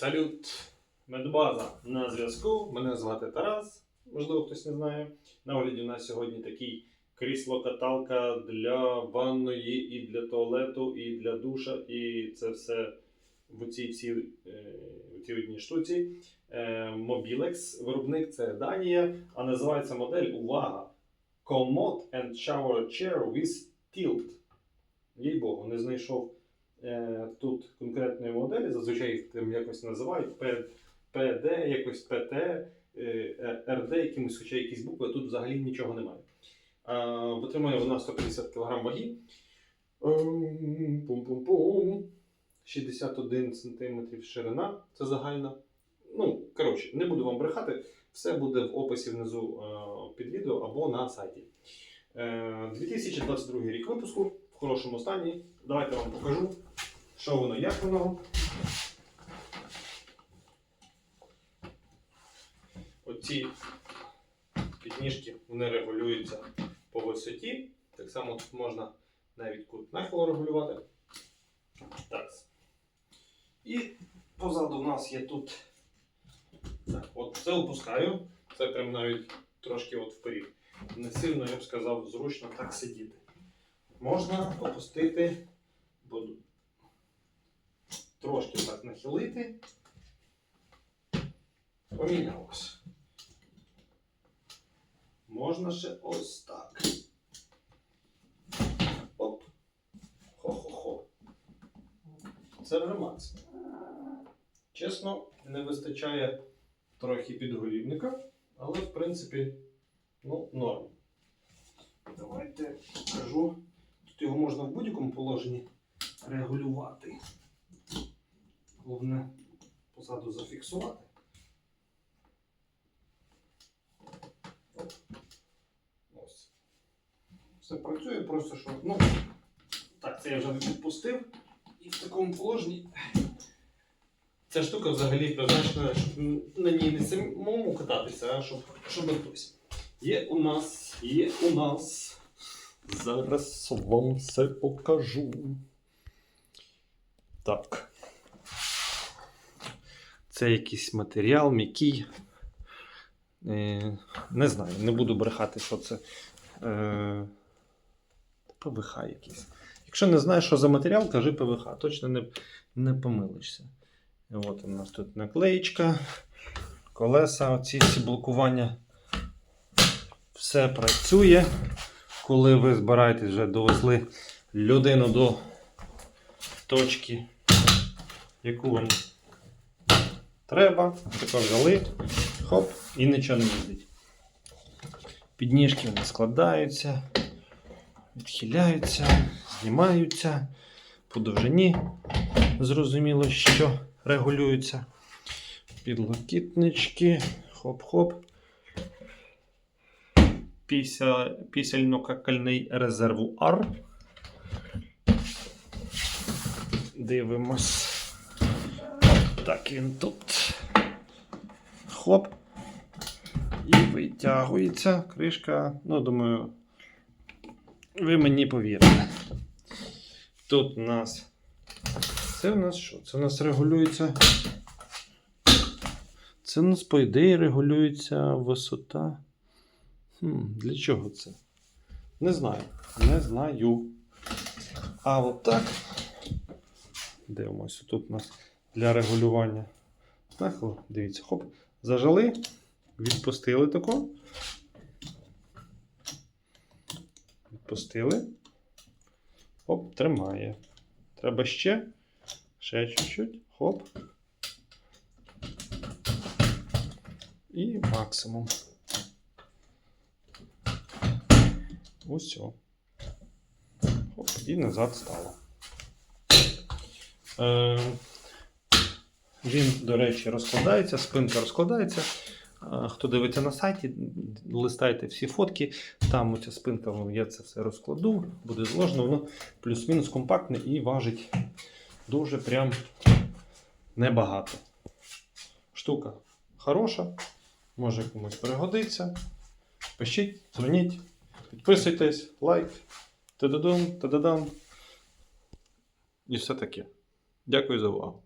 Салют! Медбаза на зв'язку. Мене звати Тарас. Можливо, хтось не знає. На огляді у нас сьогодні такий крісло-каталка для ванної, і для туалету, і для душа, і це все в цій всій е, цій одній штуці. Е, Mobilex. Виробник це Данія, а називається модель Увага! Commode and Shower Chair with Tilt. Їй Богу, не знайшов тут конкретної моделі, зазвичай їх там якось називають П- PD, якось ПТ, е, е, РД, якимось, хоча якісь букви, тут взагалі нічого немає. Е, Витримує вона 150 кг ваги. Ем, Пум-пум-пум. 61 см ширина. Це загальна. Ну, коротше, не буду вам брехати. Все буде в описі внизу е, під відео або на сайті. Е, 2022 рік випуску в хорошому стані. Давайте я вам покажу, що воно, як воно. Оці підніжки вони регулюються по висоті. Так само тут можна навіть кут нахилу регулювати. Так. І позаду в нас є тут. Так, от це опускаю. Це прям навіть трошки от вперед. Не сильно, я б сказав, зручно так сидіти. Можна опустити, буду трошки так нахилити. Помінялось. Можна ще ось так. Оп. Хо-хо-хо. Це вже максимум. Чесно, не вистачає трохи підголівника, але в принципі, ну, норм. Давайте покажу. Тут його можна в будь-якому положенні регулювати. Головне позаду зафіксувати. Ось. Все працює, просто що. Ну, так, це я вже відпустив. І в такому положенні. Ця штука взагалі призначена, щоб на ній не самому кататися, а щоб, щоб хтось. Є у нас, є у нас. Зараз вам все покажу. Так. Це якийсь матеріал, м'який. Е, не знаю, не буду брехати, що це. Е, ПВХ якийсь. Якщо не знаєш, що за матеріал, кажи ПВХ. Точно не, не помилишся. От у нас тут наклеїчка, колеса, оці всі блокування. Все працює. Коли ви збираєтесь вже довезли людину до точки, яку вам треба, тако взяли, хоп, і нічого не їздить. Підніжки вони складаються, відхиляються, знімаються по довжині. Зрозуміло, що регулюються. Підлокітнички, хоп-хоп. Піся, пісяльно-какальний резервуар. Дивимось. Так він тут. Хоп. І витягується кришка. Ну, думаю, ви мені повірите. Тут у нас. Це у нас що? Це у нас регулюється. Це у нас, по ідеї, регулюється висота. Хм, для чого це? Не знаю. Не знаю. А от так. Дивимося, тут у нас для регулювання. Так, дивіться, хоп. Зажали, відпустили тако. Відпустили. Хоп, тримає. Треба ще. Ще чуть-чуть. Хоп. І максимум. Усьо. Хоп, і назад стало. Е, він, до речі, розкладається, спинка розкладається. Хто дивиться на сайті, листайте всі фотки. Там оця спинка, я це все розкладу, буде зложено, воно плюс-мінус компактне і важить дуже прям небагато. Штука хороша, може комусь пригодиться. Пишіть, дзвоніть, підписуйтесь, лайк, та-дадам, та-дадам. І все таке. Дякую за увагу.